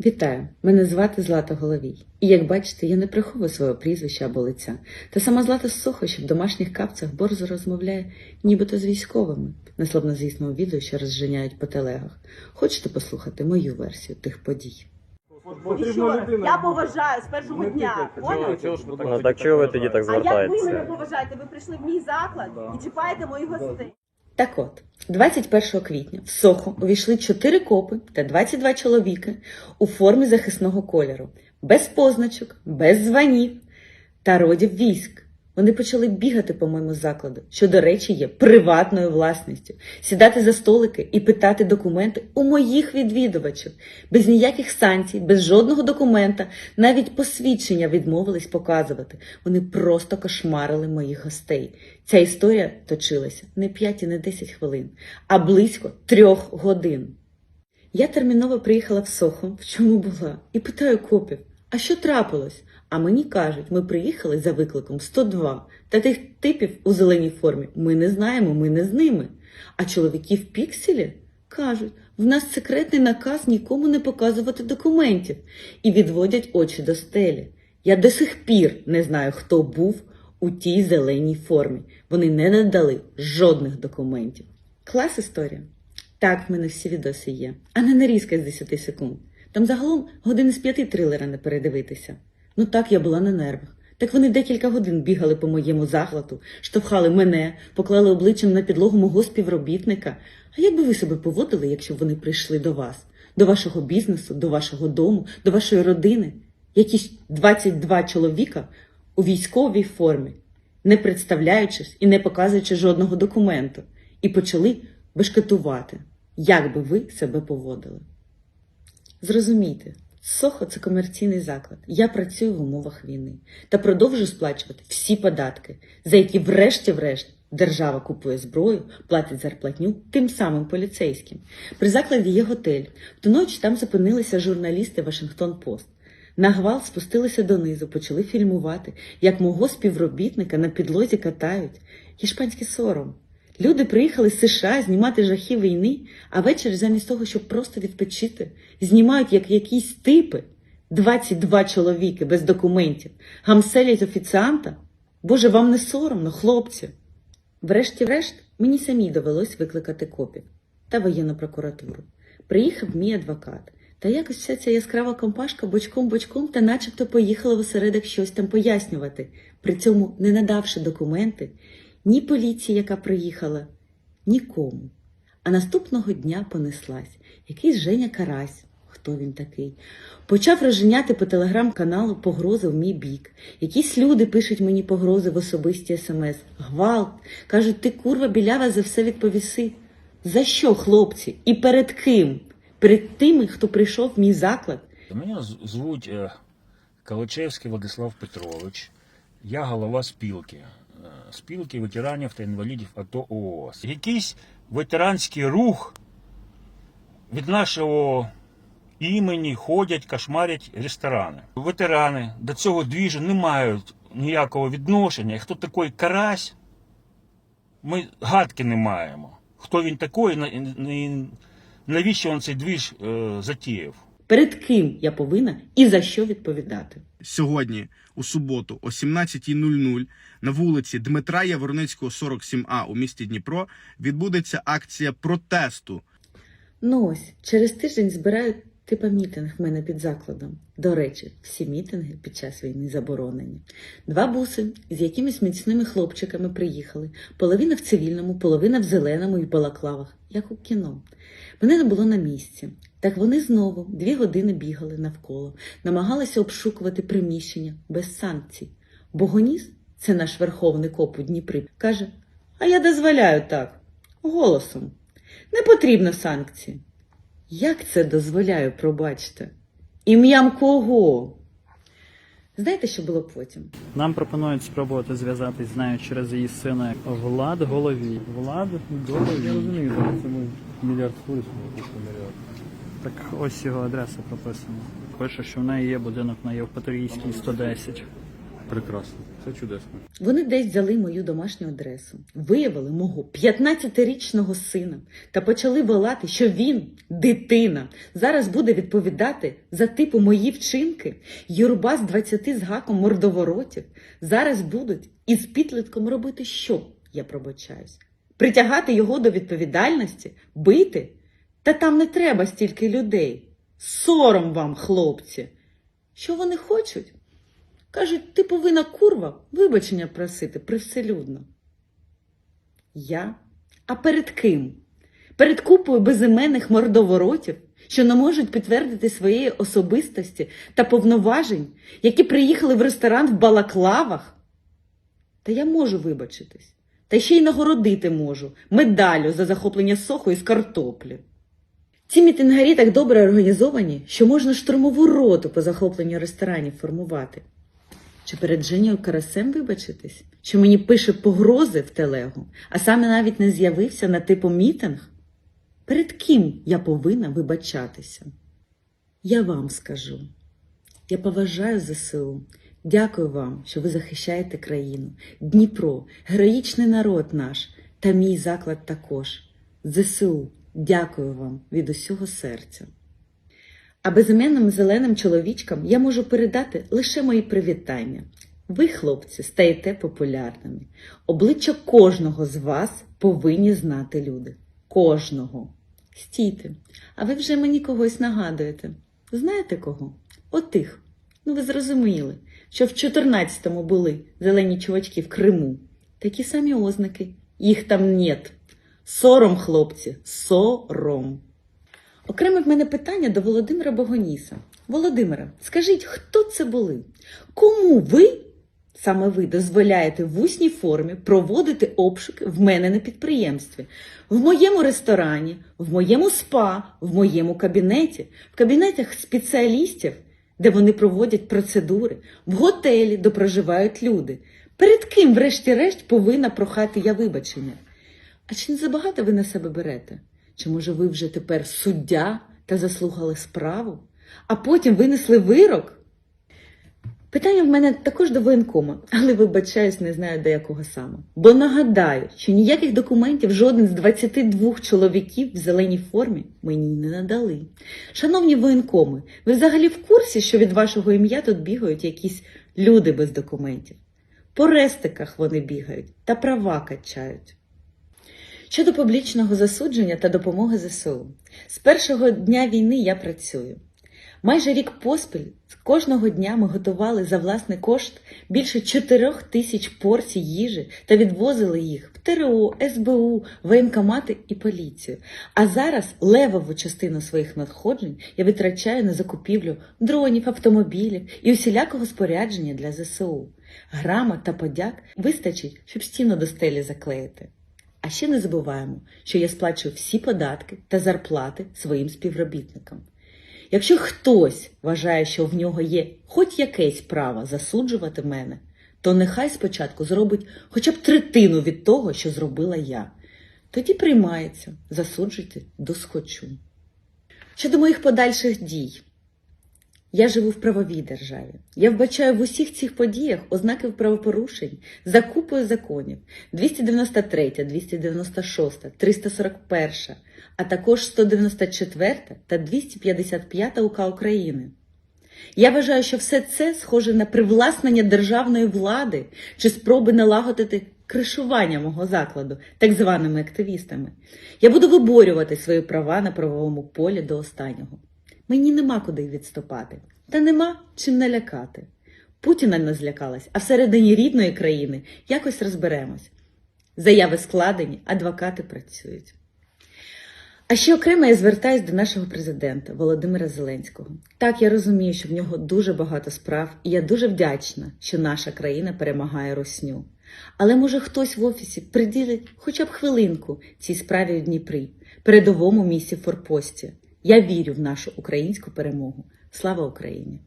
Вітаю, мене звати Злата Головій. І як бачите, я не приховую свого прізвища або лиця. Та сама Злата Сухо, що в домашніх капцях борзо розмовляє нібито з військовими на славнозвісному відео, що розженяють по телегах. Хочете послухати мою версію тих подій? Я поважаю з першого дня. Поняли? Ну так чого ви тоді так А як ви мене поважаєте? Ви прийшли в мій заклад і чіпаєте моїх гостей. Так от, 21 квітня в Сохо увійшли 4 копи та 22 чоловіки у формі захисного кольору, без позначок, без званів та родів військ. Вони почали бігати по моєму закладу, що, до речі, є приватною власністю, сідати за столики і питати документи у моїх відвідувачів, без ніяких санкцій, без жодного документа, навіть посвідчення відмовились показувати. Вони просто кошмарили моїх гостей. Ця історія точилася не 5 і не 10 хвилин, а близько трьох годин. Я терміново приїхала в Сохо, в чому була, і питаю копів, а що трапилось? А мені кажуть, ми приїхали за викликом 102, та тих типів у зеленій формі ми не знаємо, ми не з ними. А чоловіки в пікселі кажуть, в нас секретний наказ нікому не показувати документів і відводять очі до стелі. Я до сих пір не знаю, хто був у тій зеленій формі. Вони не надали жодних документів. Клас історія. Так, в мене всі відоси є, а не нарізка з 10 секунд. Там загалом години з п'яти трилера не передивитися. Ну так я була на нервах. Так вони декілька годин бігали по моєму захвату, штовхали мене, поклали обличчям на підлогу мого співробітника. А як би ви себе поводили, якщо вони прийшли до вас, до вашого бізнесу, до вашого дому, до вашої родини? Якісь 22 чоловіка у військовій формі, не представляючись і не показуючи жодного документу, і почали бешкетувати, як би ви себе поводили. Зрозумійте, Сохо це комерційний заклад. Я працюю в умовах війни та продовжую сплачувати всі податки, за які врешті-врешт держава купує зброю, платить зарплатню тим самим поліцейським. При закладі є готель. В ту ночі там зупинилися журналісти Вашингтон Пост. На гвалт спустилися донизу, почали фільмувати, як мого співробітника на підлозі катають. Іспанський сором. Люди приїхали з США знімати жахи війни, а ввечері замість того, щоб просто відпочити, знімають як якісь типи. 22 чоловіки без документів, гамселять офіціанта. Боже, вам не соромно, хлопці. Врешті-решт, мені самій довелось викликати копів та воєнну прокуратуру. Приїхав мій адвокат. Та якось вся ця яскрава компашка бочком-бочком та начебто поїхала в осередок щось там пояснювати, при цьому не надавши документи ні поліції, яка приїхала, нікому. А наступного дня понеслась якийсь Женя Карась, хто він такий, почав розженяти по телеграм-каналу погрози в мій бік. Якісь люди пишуть мені погрози в особисті смс. Гвалт. Кажуть, ти курва білява за все відповіси. За що, хлопці? І перед ким? Перед тими, хто прийшов в мій заклад. Мене звуть е, Калачевський Владислав Петрович. Я голова спілки. Е, Спілки ветеранів та інвалідів АТО ООС. Якийсь ветеранський рух від нашого імені ходять, кошмарять ресторани. Ветерани до цього двіжу не мають ніякого відношення. І Хто такий карась, ми гадки не маємо. Хто він такий, навіщо він цей двіж е, затіяв. Перед ким я повинна і за що відповідати? Сьогодні, у суботу, о 17.00 на вулиці Дмитра Яворницького, 47А у місті Дніпро відбудеться акція протесту Ну ось, через тиждень збирають типа мітинг в мене під закладом. До речі, всі мітинги під час війни заборонені. Два буси з якимись міцними хлопчиками приїхали. Половина в цивільному, половина в зеленому і балаклавах, як у кіно. Мене не було на місці. Так вони знову дві години бігали навколо, намагалися обшукувати приміщення без санкцій. Богоніс, це наш верховний коп у Дніпрі, каже: А я дозволяю так, голосом. Не потрібно санкції. Як це дозволяю, пробачте? Ім'ям кого? Знаєте, що було потім? Нам пропонують спробувати зв'язатись з нею через її сина Влад Головій. Влад Я Головій. розумію, це ми мільярд мільярд. Так ось його адреса прописана. Пише, що в неї є будинок на Євпаторійській 110. Прекрасно. Це чудесно. Вони десь взяли мою домашню адресу, виявили мого 15-річного сина та почали волати, що він, дитина, зараз буде відповідати за типу мої вчинки. Юрба з 20 з гаком мордоворотів зараз будуть із підлітком робити що, я пробачаюсь? Притягати його до відповідальності, бити? Та там не треба стільки людей. Сором вам, хлопці. Що вони хочуть? Кажуть, ти повинна курва вибачення просити привселюдно. Я? А перед ким? Перед купою безіменних мордоворотів, що не можуть підтвердити своєї особистості та повноважень, які приїхали в ресторан в балаклавах? Та я можу вибачитись. Та ще й нагородити можу медалю за захоплення соху із картоплі. Ці мітингарі так добре організовані, що можна штурмову роту по захопленню ресторанів формувати. Чи перед Женєю Карасем вибачитись, що мені пише погрози в телегу, а саме навіть не з'явився на типу мітинг? Перед ким я повинна вибачатися? Я вам скажу. Я поважаю ЗСУ. Дякую вам, що ви захищаєте країну. Дніпро, героїчний народ наш та мій заклад також. ЗСУ, дякую вам від усього серця. А безіменним зеленим чоловічкам я можу передати лише мої привітання. Ви, хлопці, стаєте популярними. Обличчя кожного з вас повинні знати люди. Кожного. Стійте, а ви вже мені когось нагадуєте. Знаєте кого? Отих. Ну, ви зрозуміли, що в 14-му були зелені чувачки в Криму. Такі самі ознаки. Їх там нет. Сором, хлопці, сором. Окреме в мене питання до Володимира Богоніса. Володимире, скажіть, хто це були? Кому ви, саме ви, дозволяєте в усній формі проводити обшуки в мене на підприємстві, в моєму ресторані, в моєму спа, в моєму кабінеті, в кабінетах спеціалістів, де вони проводять процедури, в готелі, де проживають люди? Перед ким, врешті-решт, повинна прохати я вибачення? А чи не забагато ви на себе берете? Чи може ви вже тепер суддя та заслухали справу, а потім винесли вирок? Питання в мене також до воєнкома, але вибачаюсь, не знаю до якого саме. Бо нагадаю, що ніяких документів жоден з 22 чоловіків в зеленій формі мені не надали. Шановні воєнкоми, ви взагалі в курсі, що від вашого ім'я тут бігають якісь люди без документів? По рестиках вони бігають та права качають. Щодо публічного засудження та допомоги ЗСУ. З першого дня війни я працюю. Майже рік поспіль кожного дня ми готували за власний кошт більше 4 тисяч порцій їжі та відвозили їх в ТРО, СБУ, воєнкомати і поліцію. А зараз левову частину своїх надходжень я витрачаю на закупівлю дронів, автомобілів і усілякого спорядження для ЗСУ. Грамот та подяк вистачить, щоб стіну до стелі заклеїти. А ще не забуваємо, що я сплачую всі податки та зарплати своїм співробітникам. Якщо хтось вважає, що в нього є хоч якесь право засуджувати мене, то нехай спочатку зробить хоча б третину від того, що зробила я. Тоді приймається засуджувати досхочу. Щодо моїх подальших дій, я живу в правовій державі. Я вбачаю в усіх цих подіях ознаки правопорушень за купою законів 293, 296, 341, а також 194 та 255 УК України. Я вважаю, що все це схоже на привласнення державної влади чи спроби налагодити кришування мого закладу так званими активістами. Я буду виборювати свої права на правовому полі до останнього. Мені нема куди відступати, та нема чим налякати. Путіна не злякалась, а всередині рідної країни якось розберемось. Заяви складені, адвокати працюють. А ще окремо я звертаюсь до нашого президента Володимира Зеленського. Так, я розумію, що в нього дуже багато справ, і я дуже вдячна, що наша країна перемагає русню. Але може хтось в офісі приділить хоча б хвилинку цій справі у Дніпрі, передовому місці форпості. Я вірю в нашу українську перемогу. Слава Україні!